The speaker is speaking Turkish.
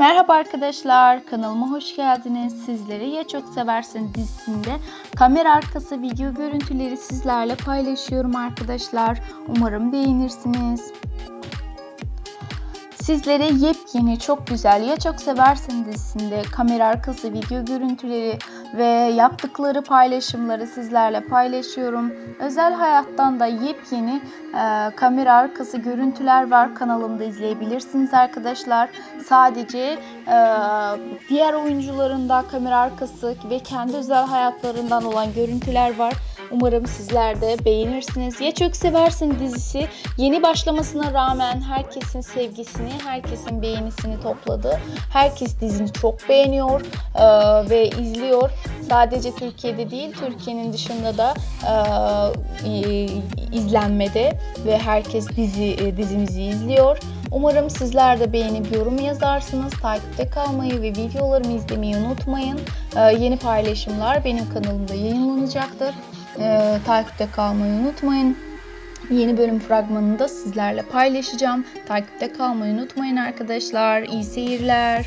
Merhaba arkadaşlar, kanalıma hoş geldiniz. Sizleri Ya Çok Seversin dizisinde kamera arkası video görüntüleri sizlerle paylaşıyorum arkadaşlar. Umarım beğenirsiniz. Sizlere yepyeni, çok güzel Ya Çok Seversin dizisinde kamera arkası video görüntüleri ve yaptıkları paylaşımları sizlerle paylaşıyorum. Özel hayattan da yepyeni e, kamera arkası görüntüler var. Kanalımda izleyebilirsiniz arkadaşlar. Sadece e, diğer oyuncuların da kamera arkası ve kendi özel hayatlarından olan görüntüler var. Umarım sizler de beğenirsiniz. Ya Çok Seversin dizisi yeni başlamasına rağmen herkesin sevgisini, herkesin beğenisini topladı. Herkes dizini çok beğeniyor e, ve izliyor. Sadece Türkiye'de değil, Türkiye'nin dışında da e, izlenmede ve herkes dizi e, dizimizi izliyor. Umarım sizler de beğenip yorum yazarsınız. Takipte kalmayı ve videolarımı izlemeyi unutmayın. E, yeni paylaşımlar benim kanalımda yayınlanacaktır. E, takipte kalmayı unutmayın. Yeni bölüm fragmanını da sizlerle paylaşacağım. Takipte kalmayı unutmayın arkadaşlar. İyi seyirler.